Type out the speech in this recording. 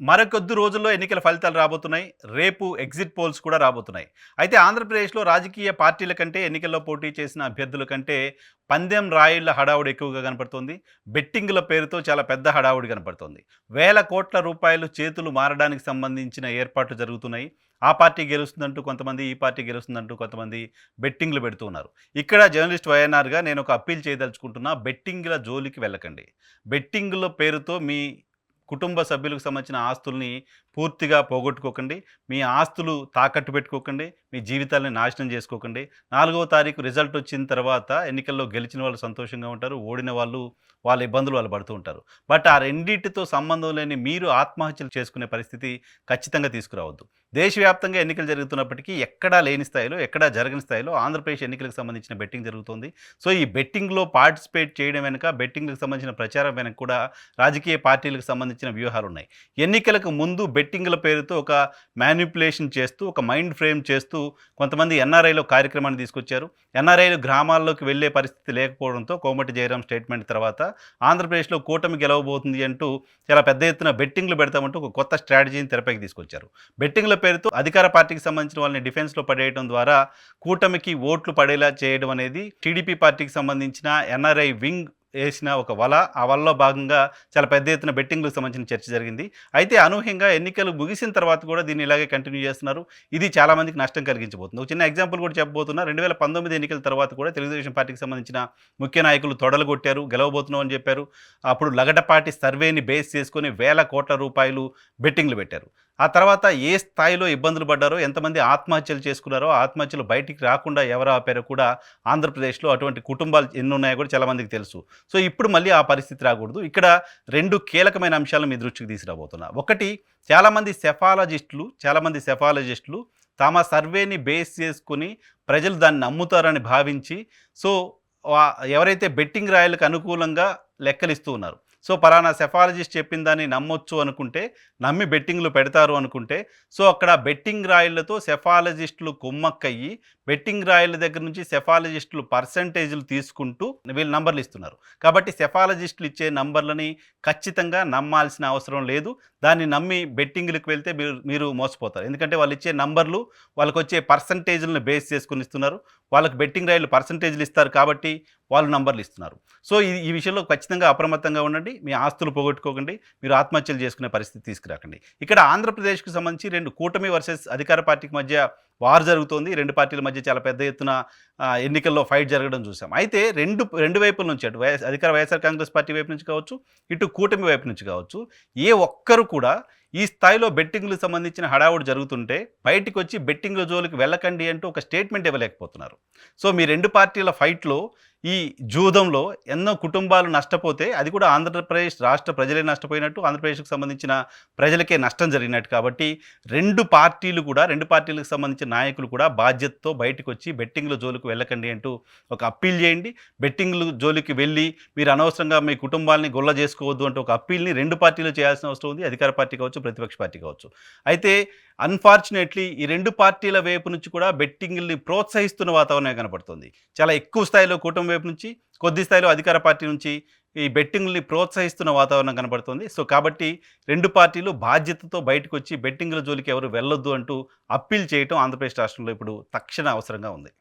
మరికొద్ది రోజుల్లో ఎన్నికల ఫలితాలు రాబోతున్నాయి. రేపు ఎగ్జిట్ పోల్స్ కూడా రాబోతున్నాయి. అయితే ఆంధ్రప్రదేశ్లో రాజకీయ పార్టీల కంటే ఎన్నికల్లో పోటీ చేసిన అభ్యర్థుల కంటే పందెం రాయిళ్ళ హడావుడి ఎక్కువగా కనపడుతోంది. బెట్టింగుల పేరుతో చాలా పెద్ద హడావుడి కనపడుతోంది. వేల కోట్ల రూపాయలు చేతులు మారడానికి సంబంధించిన ఏర్పాట్లు జరుగుతున్నాయి. ఆ పార్టీ గెలుస్తుందంటూ కొంతమంది ఈ పార్టీ గెలుస్తుందంటూ కొంతమంది బెట్టింగ్లు పెడుతూ ఉన్నారు. ఇక్కడ జర్నలిస్ట్ వైఎన్ఆర్గా నేను ఒక అప్పీల్ చేయదలుచుకుంటున్నా బెట్టింగ్ల జోలికి వెళ్ళకండి. బెట్టింగ్ల పేరుతో మీ కుటుంబ సభ్యులకు సంబంధించిన ఆస్తుల్ని పూర్తిగా పోగొట్టుకోకండి. మీ ఆస్తులు తాకట్టు పెట్టుకోకండి. మీ జీవితాలని నాశనం చేసుకోకండి. నాలుగవ తారీఖు రిజల్ట్ వచ్చిన తర్వాత ఎన్నికల్లో గెలిచిన వాళ్ళు సంతోషంగా ఉంటారు. ఓడిన వాళ్ళు వాళ్ళ ఇబ్బందులు వాళ్ళు పడుతూ ఉంటారు. బట్ ఆ రెండింటితో సంబంధం లేని మీరు ఆత్మహత్యలు చేసుకునే పరిస్థితి ఖచ్చితంగా తీసుకురావద్దు. దేశవ్యాప్తంగా ఎన్నికలు జరుగుతున్నప్పటికీ ఎక్కడా లేని స్థాయిలో ఎక్కడా జరగని స్థాయిలో ఆంధ్రప్రదేశ్ ఎన్నికలకు సంబంధించిన బెట్టింగ్ జరుగుతుంది. సో ఈ బెట్టింగ్లో పార్టిసిపేట్ చేయడం వెనుక బెట్టింగ్లకు సంబంధించిన ప్రచారం వెనక కూడా రాజకీయ పార్టీలకు సంబంధించిన వ్యూహాలు ఉన్నాయి. ఎన్నికలకు ముందు బెట్టింగ్ల పేరుతో ఒక మ్యానిపులేషన్ చేస్తూ ఒక మైండ్ ఫ్రేమ్ చేస్తూ కొంతమంది ఎన్ఆర్ఐలో కార్యక్రమాన్ని తీసుకొచ్చారు. ఎన్ఆర్ఐలు గ్రామాల్లోకి వెళ్ళే పరిస్థితి లేకపోవడంతో కోమటి జయరాం స్టేట్మెంట్ తర్వాత ఆంధ్రప్రదేశ్లో కూటమి గెలవబోతుంది అంటూ చాలా పెద్ద ఎత్తున బెట్టింగ్లు పెడతామంటూ ఒక కొత్త స్ట్రాటజీని తెరపైకి తీసుకొచ్చారు. బెట్టింగ్ల పేరుతో అధికార పార్టీకి సంబంధించిన వాళ్ళని డిఫెన్స్లో పడేయడం ద్వారా కూటమికి ఓట్లు పడేలా చేయడం అనేది టీడీపీ పార్టీకి సంబంధించిన ఎన్ఆర్ఐ వింగ్ వేసిన ఒక వల ఆ వలలో భాగంగా చాలా పెద్ద ఎత్తున బెట్టింగ్లకు సంబంధించిన చర్చ జరిగింది. అయితే అనూహ్యంగా ఎన్నికలు ముగిసిన తర్వాత కూడా దీన్ని ఇలాగే కంటిన్యూ చేస్తున్నారు. ఇది చాలామందికి నష్టం కలిగించబోతుంది. ఒక చిన్న ఎగ్జాంపుల్ కూడా చెప్పబోతున్నా. రెండు వేల పంతొమ్మిది ఎన్నికల తర్వాత కూడా తెలుగుదేశం పార్టీకి సంబంధించిన ముఖ్య నాయకులు తొడలు కొట్టారు గెలవబోతున్నాం అని చెప్పారు. అప్పుడు లగడపాటి సర్వేని బేస్ చేసుకొని వేల కోట్ల రూపాయలు బెట్టింగ్లు పెట్టారు. ఆ తర్వాత ఏ స్థాయిలో ఇబ్బందులు పడ్డారో ఎంతమంది ఆత్మహత్యలు చేసుకున్నారో ఆత్మహత్యలు బయటికి రాకుండా ఎవరు ఆపారో కూడా ఆంధ్రప్రదేశ్లో అటువంటి కుటుంబాలు ఎన్ని ఉన్నాయో కూడా చాలామందికి తెలుసు. సో ఇప్పుడు మళ్ళీ ఆ పరిస్థితి రాకూడదు. ఇక్కడ రెండు కీలకమైన అంశాలను మీ దృష్టికి తీసుకురాబోతున్నా. ఒకటి చాలామంది సెఫాలజిస్టులు చాలామంది సెఫాలజిస్టులు తమ సర్వేని బేస్ చేసుకుని ప్రజలు దాన్ని నమ్ముతారని భావించి సో ఎవరైతే బెట్టింగ్ రాయలకు అనుకూలంగా లెక్కలిస్తూ ఉన్నారు సో పలానా సెఫాలజిస్ట్ చెప్పిన దాన్ని నమ్మొచ్చు అనుకుంటే నమ్మి బెట్టింగ్లు పెడతారు అనుకుంటే సో అక్కడ బెట్టింగ్ రాయిళ్ళతో సెఫాలజిస్టులు కుమ్మక్కయ్యి బెట్టింగ్ రాయిల దగ్గర నుంచి సెఫాలజిస్టులు పర్సంటేజ్లు తీసుకుంటూ వీళ్ళు నంబర్లు ఇస్తున్నారు. కాబట్టి సెఫాలజిస్టులు ఇచ్చే నంబర్లని ఖచ్చితంగా నమ్మాల్సిన అవసరం లేదు. దాన్ని నమ్మి బెట్టింగ్లకు వెళ్తే మీరు మీరు మోసపోతారు. ఎందుకంటే వాళ్ళు ఇచ్చే నంబర్లు వాళ్ళకి వచ్చే పర్సంటేజ్లను బేస్ చేసుకుని ఇస్తున్నారు. వాళ్ళకి బెట్టింగ్ రాయిలు పర్సంటేజ్లు ఇస్తారు కాబట్టి వాళ్ళు నంబర్లు ఇస్తున్నారు. సో ఈ ఈ విషయంలో ఖచ్చితంగా అప్రమత్తంగా ఉండండి. మీ ఆస్తులు పోగొట్టుకోకండి. మీరు ఆత్మహత్యలు చేసుకునే పరిస్థితి తీసుకురాకండి. ఇక్కడ ఆంధ్రప్రదేశ్కి సంబంధించి రెండు కూటమి వర్సెస్ అధికార పార్టీకి మధ్య వార్ జరుగుతోంది. రెండు పార్టీల మధ్య చాలా పెద్ద ఎత్తున ఎన్నికల్లో ఫైట్ జరగడం చూసాం. అయితే రెండు రెండు వైపుల నుంచి అటు వైఎస్ అధికార వైఎస్ఆర్ కాంగ్రెస్ పార్టీ వైపు నుంచి కావచ్చు ఇటు కూటమి వైపు నుంచి కావచ్చు ఏ ఒక్కరు కూడా ఈ స్థాయిలో బెట్టింగ్లకు సంబంధించిన హడావుడు జరుగుతుంటే బయటికి వచ్చి బెట్టింగ్ల జోలికి వెళ్ళకండి అంటూ ఒక స్టేట్మెంట్ ఇవ్వలేకపోతున్నారు. సో మీ రెండు పార్టీల ఫైట్లో ఈ జూదంలో ఎన్నో కుటుంబాలు నష్టపోతే అది కూడా ఆంధ్రప్రదేశ్ రాష్ట్ర ప్రజలే నష్టపోయినట్టు ఆంధ్రప్రదేశ్కి సంబంధించిన ప్రజలకే నష్టం జరిగినట్టు. కాబట్టి రెండు పార్టీలు కూడా రెండు పార్టీలకు సంబంధించిన నాయకులు కూడా బాధ్యతతో బయటకు వచ్చి బెట్టింగ్ల జోలికి వెళ్ళకండి అంటూ ఒక అప్పీల్ చేయండి. బెట్టింగ్లు జోలికి వెళ్ళి మీరు అనవసరంగా మీ కుటుంబాలని గొల్ల చేసుకోవద్దు అంటూ ఒక అప్పీల్ని రెండు పార్టీలు చేయాల్సిన అవసరం ఉంది. అధికార పార్టీ కావచ్చు ప్రతిపక్ష పార్టీ కావచ్చు. అయితే అన్ఫార్చునేట్లీ ఈ రెండు పార్టీల వైపు నుంచి కూడా బెట్టింగ్ని ప్రోత్సహిస్తున్న వాతావరణమే కనపడుతుంది. చాలా ఎక్కువ స్థాయిలో కుటుంబ వైపు నుంచి కొద్ది స్థాయిలో అధికార పార్టీ నుంచి ఈ బెట్టింగ్ని ప్రోత్సహిస్తున్న వాతావరణం కనబడుతుంది. సో కాబట్టి రెండు పార్టీలు బాధ్యతతో బయటకు వచ్చి బెట్టింగ్ల జోలికి ఎవరు వెళ్ళొద్దు అంటూ అప్పీల్ చేయటం ఆంధ్రప్రదేశ్ రాష్ట్రంలో ఇప్పుడు తక్షణ అవసరంగా ఉంది.